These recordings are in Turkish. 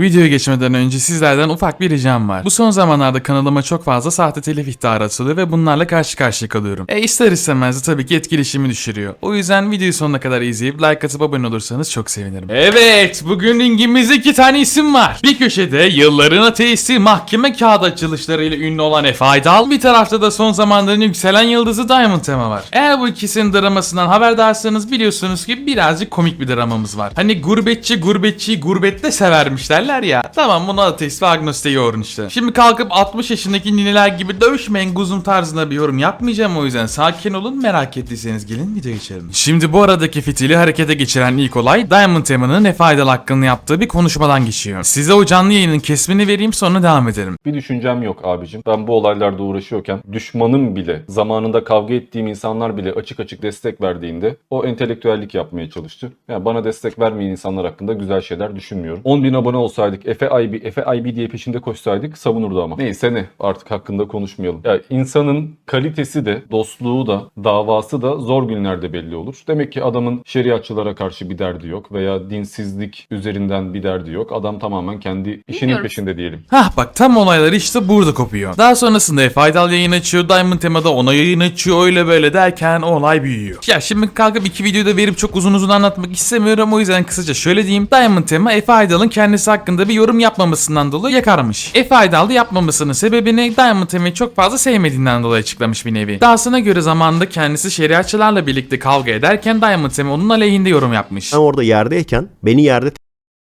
Videoya geçmeden önce sizlerden ufak bir ricam var. Bu son zamanlarda kanalıma çok fazla sahte telif ihtarı atılıyor ve bunlarla karşı karşıya kalıyorum. E ister istemez de tabii ki etkileşimi düşürüyor. O yüzden videoyu sonuna kadar izleyip like atıp abone olursanız çok sevinirim. Evet bugün ringimizde iki tane isim var. Bir köşede yılların ateisti mahkeme kağıt açılışlarıyla ünlü olan Efe Aydal. Bir tarafta da son zamanların yükselen yıldızı Diamond Tema var. Eğer bu ikisinin dramasından haberdarsanız biliyorsunuz ki birazcık komik bir dramamız var. Hani gurbetçi gurbetçiyi gurbette severmiş derler ya. Tamam bunu ateist ve agnostik yorun işte. Şimdi kalkıp 60 yaşındaki nineler gibi dövüşmeyin kuzum tarzında bir yorum yapmayacağım o yüzden sakin olun merak ettiyseniz gelin video geçelim. Şimdi bu aradaki fitili harekete geçiren ilk olay Diamond Tema'nın Efe Aydal hakkında yaptığı bir konuşmadan geçiyor. Size o canlı yayının kesmini vereyim sonra devam edelim. Bir düşüncem yok abicim. Ben bu olaylarda uğraşıyorken düşmanım bile, zamanında kavga ettiğim insanlar bile açık açık destek verdiğinde o entelektüellik yapmaya çalıştı. Yani bana destek vermeyen insanlar hakkında güzel şeyler düşünmüyorum. 10 bin abone olsaydık, Efe IB, Efe IB diye peşinde koşsaydık savunurdu ama. Neyse ne artık hakkında konuşmayalım. Ya insanın kalitesi de, dostluğu da, davası da zor günlerde belli olur. Demek ki adamın şeriatçılara karşı bir derdi yok veya dinsizlik üzerinden bir derdi yok. Adam tamamen kendi işinin Bilmiyorum. peşinde diyelim. Hah bak tam olaylar işte burada kopuyor. Daha sonrasında Efe Aydal yayın açıyor, Diamond Tema'da ona yayın açıyor öyle böyle derken olay büyüyor. Ya şimdi kalkıp iki videoyu da verip çok uzun uzun anlatmak istemiyorum o yüzden kısaca şöyle diyeyim. Diamond Tema Efe Aydal'ın kendisi hakkında bir yorum yapmamasından dolayı yakarmış. Efe Aydal da yapmamasının sebebini Diamond Tema'yı çok fazla sevmediğinden dolayı açıklamış bir nevi. Dahasına göre zamanında kendisi şeriatçılarla birlikte kavga ederken Diamond Tema onun aleyhinde yorum yapmış. Ben orada yerdeyken beni yerde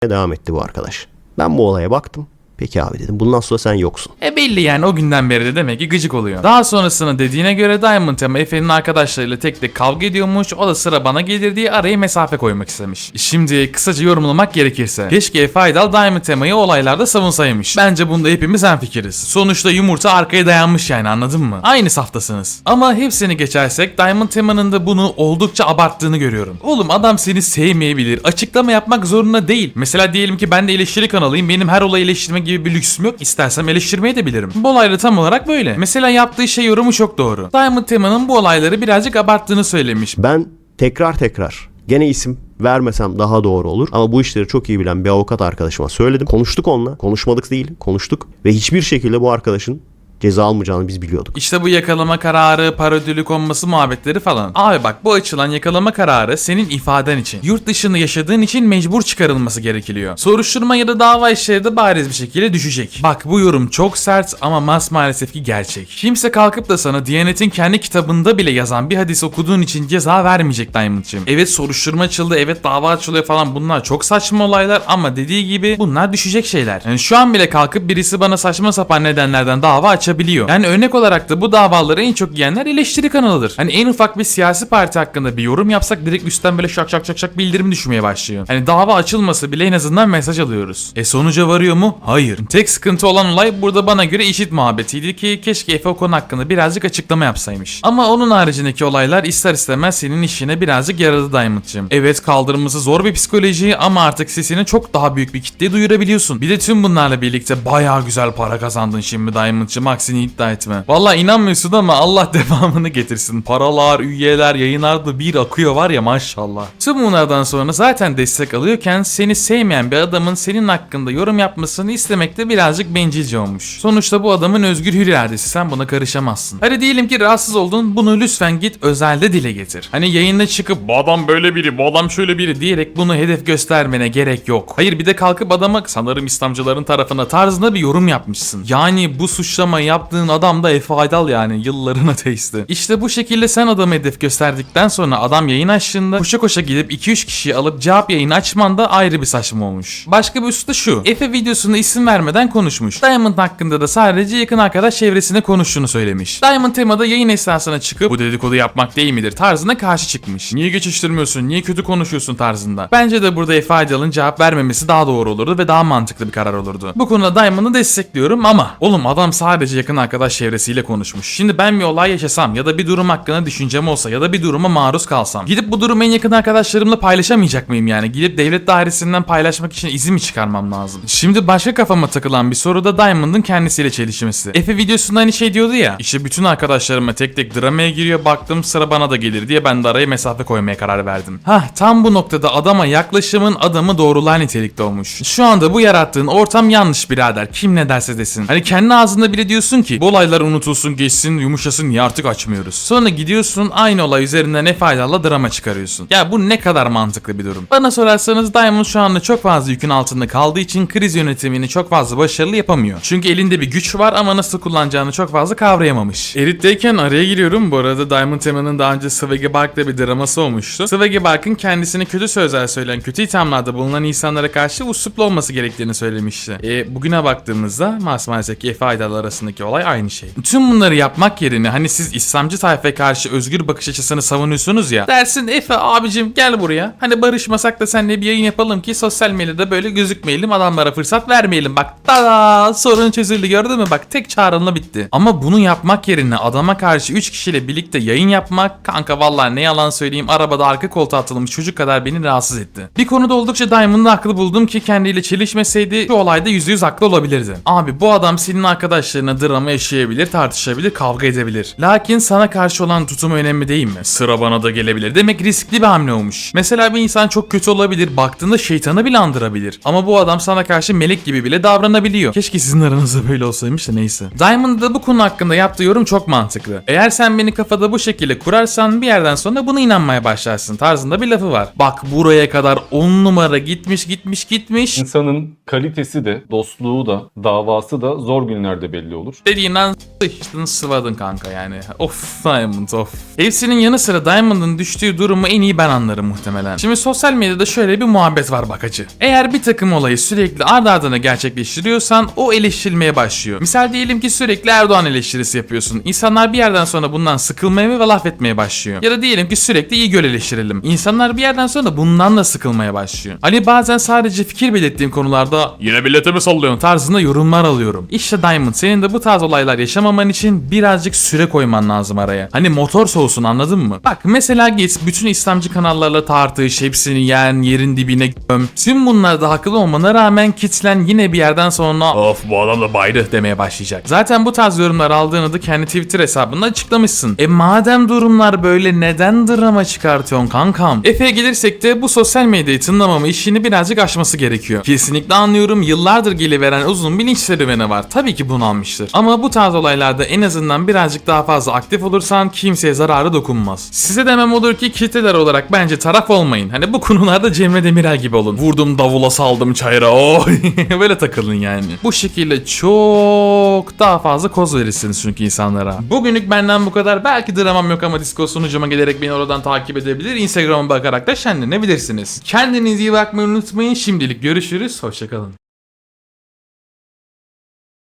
devam etti bu arkadaş. Ben bu olaya baktım. Peki abi dedim. Bundan sonra sen yoksun. E belli yani o günden beri de demek ki gıcık oluyor. Daha sonrasında dediğine göre Diamond Tema Efe'nin arkadaşlarıyla tek tek kavga ediyormuş. O da sıra bana gelir diye araya mesafe koymak istemiş. Şimdi kısaca yorumlamak gerekirse. Keşke Efe Aydal Diamond Tema'yı olaylarda savunsaymış. Bence bunda hepimiz hemfikiriz. Sonuçta yumurta arkaya dayanmış yani anladın mı? Aynı saftasınız. Ama hepsini geçersek Diamond Tema'nın da bunu oldukça abarttığını görüyorum. Oğlum adam seni sevmeyebilir. Açıklama yapmak zorunda değil. Mesela diyelim ki ben de eleştiri kanalıyım. Benim her olayı gibi bir lüksüm yok. İstersem eleştirmeyi de bilirim. Bu olayda tam olarak böyle. Mesela yaptığı şey yorumu çok doğru. Diamond Tema'nın bu olayları birazcık abarttığını söylemiş. Ben tekrar tekrar gene isim vermesem daha doğru olur. Ama bu işleri çok iyi bilen bir avukat arkadaşıma söyledim. Konuştuk onunla. Konuşmadık değil. Konuştuk. Ve hiçbir şekilde bu arkadaşın ceza almayacağını biz biliyorduk. İşte bu yakalama kararı, para ödülü konması muhabbetleri falan. Abi bak bu açılan yakalama kararı senin ifaden için. Yurt dışında yaşadığın için mecbur çıkarılması gerekiliyor. Soruşturma ya da dava işleri de bariz bir şekilde düşecek. Bak bu yorum çok sert ama mas maalesef ki gerçek. Kimse kalkıp da sana Diyanet'in kendi kitabında bile yazan bir hadis okuduğun için ceza vermeyecek Diamond'cığım. Evet soruşturma açıldı, evet dava açılıyor falan bunlar çok saçma olaylar ama dediği gibi bunlar düşecek şeyler. Yani şu an bile kalkıp birisi bana saçma sapan nedenlerden dava açabiliyor. Yani örnek olarak da bu davaları en çok yiyenler eleştiri kanalıdır. Hani en ufak bir siyasi parti hakkında bir yorum yapsak direkt üstten böyle şak şak şak şak bildirim düşmeye başlıyor. Hani dava açılması bile en azından mesaj alıyoruz. E sonuca varıyor mu? Hayır. Tek sıkıntı olan olay burada bana göre işit muhabbetiydi ki keşke Efe o konu hakkında birazcık açıklama yapsaymış. Ama onun haricindeki olaylar ister istemez senin işine birazcık yaradı Diamond'cığım. Evet kaldırması zor bir psikoloji ama artık sesini çok daha büyük bir kitleye duyurabiliyorsun. Bir de tüm bunlarla birlikte bayağı güzel para kazandın şimdi Diamond'cığım aksini iddia etme. Valla inanmıyorsun ama Allah devamını getirsin. Paralar, üyeler, yayınlar da bir akıyor var ya maşallah. Tüm bunlardan sonra zaten destek alıyorken seni sevmeyen bir adamın senin hakkında yorum yapmasını istemek de birazcık bencilce olmuş. Sonuçta bu adamın özgür hür iradesi sen buna karışamazsın. Hadi diyelim ki rahatsız oldun bunu lütfen git özelde dile getir. Hani yayında çıkıp bu adam böyle biri bu adam şöyle biri diyerek bunu hedef göstermene gerek yok. Hayır bir de kalkıp adama sanırım İslamcıların tarafına tarzında bir yorum yapmışsın. Yani bu suçlamayı yaptığın adam da Efe Aydal yani yılların ateisti. İşte bu şekilde sen adamı hedef gösterdikten sonra adam yayın açtığında koşa koşa gidip 2-3 kişiyi alıp cevap yayını açman da ayrı bir saçma olmuş. Başka bir üstü şu. Efe videosunda isim vermeden konuşmuş. Diamond hakkında da sadece yakın arkadaş çevresine konuştuğunu söylemiş. Diamond temada yayın esnasına çıkıp bu dedikodu yapmak değil midir tarzına karşı çıkmış. Niye geçiştirmiyorsun, niye kötü konuşuyorsun tarzında. Bence de burada Efe Aydal'ın cevap vermemesi daha doğru olurdu ve daha mantıklı bir karar olurdu. Bu konuda Diamond'ı destekliyorum ama oğlum adam sadece yakın arkadaş çevresiyle konuşmuş. Şimdi ben bir olay yaşasam ya da bir durum hakkında düşüncem olsa ya da bir duruma maruz kalsam. Gidip bu durumu en yakın arkadaşlarımla paylaşamayacak mıyım yani? Gidip devlet dairesinden paylaşmak için izin mi çıkarmam lazım? Şimdi başka kafama takılan bir soru da Diamond'ın kendisiyle çelişmesi. Efe videosunda aynı şey diyordu ya. İşte bütün arkadaşlarıma tek tek dramaya giriyor baktım sıra bana da gelir diye ben de araya mesafe koymaya karar verdim. Hah tam bu noktada adama yaklaşımın adamı doğrular nitelikte olmuş. Şu anda bu yarattığın ortam yanlış birader. Kim ne derse desin. Hani kendi ağzında bile diyorsun ki bu olaylar unutulsun geçsin yumuşasın niye artık açmıyoruz. Sonra gidiyorsun aynı olay üzerinden ne faydalı drama çıkarıyorsun. Ya bu ne kadar mantıklı bir durum. Bana sorarsanız Diamond şu anda çok fazla yükün altında kaldığı için kriz yönetimini çok fazla başarılı yapamıyor. Çünkü elinde bir güç var ama nasıl kullanacağını çok fazla kavrayamamış. Erit'teyken araya giriyorum. Bu arada Diamond Tema'nın daha önce Swaggy Bark'la bir draması olmuştu. Swaggy Bark'ın kendisine kötü sözler söyleyen, kötü ithamlarda bulunan insanlara karşı usluplu olması gerektiğini söylemişti. E, bugüne baktığımızda Mas maalesef ki Efe Aydal arasındaki olay aynı şey. Tüm bunları yapmak yerine hani siz İslamcı tayfaya karşı özgür bakış açısını savunuyorsunuz ya. Dersin Efe abicim gel buraya. Hani barışmasak da seninle bir yayın yapalım ki sosyal medyada böyle gözükmeyelim adamlara fırsat vermeyelim. Bak tada sorun çözüldü gördün mü? Bak tek çağrınla bitti. Ama bunu yapmak yerine adama karşı 3 kişiyle birlikte yayın yapmak kanka vallahi ne yalan söyleyeyim arabada arka koltuğa atılmış çocuk kadar beni rahatsız etti. Bir konuda oldukça Diamond'ı haklı buldum ki kendiyle çelişmeseydi şu olayda %100 haklı olabilirdi. Abi bu adam senin arkadaşlarına drama yaşayabilir, tartışabilir, kavga edebilir. Lakin sana karşı olan tutumu önemli değil mi? Sıra bana da gelebilir. Demek riskli bir hamle olmuş. Mesela bir insan çok kötü olabilir, baktığında şeytanı bile andırabilir. Ama bu adam sana karşı melek gibi bile davranabiliyor. Keşke sizin aranızda böyle olsaymış da neyse. Diamond'ın da bu konu hakkında yaptığı yorum çok mantıklı. Eğer sen beni kafada bu şekilde kurarsan bir yerden sonra buna inanmaya başlarsın tarzında bir lafı var. Bak buraya kadar 10 numara gitmiş gitmiş gitmiş. İnsanın kalitesi de, dostluğu da, davası da zor günlerde belli olur. Dediğinden sıçtın sıvadın kanka yani. Of Diamond of. Hepsinin yanı sıra Diamond'ın düştüğü durumu en iyi ben anlarım muhtemelen. Şimdi sosyal medyada şöyle bir muhabbet var bakacı. Eğer bir takım olayı sürekli ard ardına gerçekleştiriyorsan o eleştirilmeye başlıyor. Misal diyelim ki sürekli Erdoğan eleştirisi yapıyorsun. İnsanlar bir yerden sonra bundan sıkılmaya ve laf etmeye başlıyor. Ya da diyelim ki sürekli iyi göl eleştirelim. İnsanlar bir yerden sonra bundan da sıkılmaya başlıyor. Hani bazen sadece fikir belirttiğim konularda yine millete mi sallıyorsun tarzında yorumlar alıyorum. İşte Diamond senin de bu tarz olaylar yaşamaman için birazcık süre koyman lazım araya. Hani motor soğusun anladın mı? Bak mesela git bütün İslamcı kanallarla tartış, hepsini yen, yerin dibine göm. Tüm bunlarda haklı olmana rağmen kitlen yine bir yerden sonra of bu adam da baydı demeye başlayacak. Zaten bu tarz yorumlar aldığını da kendi Twitter hesabında açıklamışsın. E madem durumlar böyle neden drama çıkartıyorsun kankam? Efe'ye gelirsek de bu sosyal medyayı tınlamama işini birazcık aşması gerekiyor. Kesinlikle anlıyorum yıllardır geliveren uzun bilinç serüveni var. Tabii ki bunu almıştır. Ama bu tarz olaylarda en azından birazcık daha fazla aktif olursan kimseye zararı dokunmaz. Size demem olur ki kitleler olarak bence taraf olmayın. Hani bu konularda Cemre Demirel gibi olun. Vurdum davula saldım çayıra oh böyle takılın yani. Bu şekilde çok daha fazla koz verirsiniz çünkü insanlara. Bugünlük benden bu kadar. Belki dramam yok ama Discord sunucuma gelerek beni oradan takip edebilir. Instagram'a bakarak da şenlenebilirsiniz. Kendinize iyi bakmayı unutmayın. Şimdilik görüşürüz. Hoşçakalın.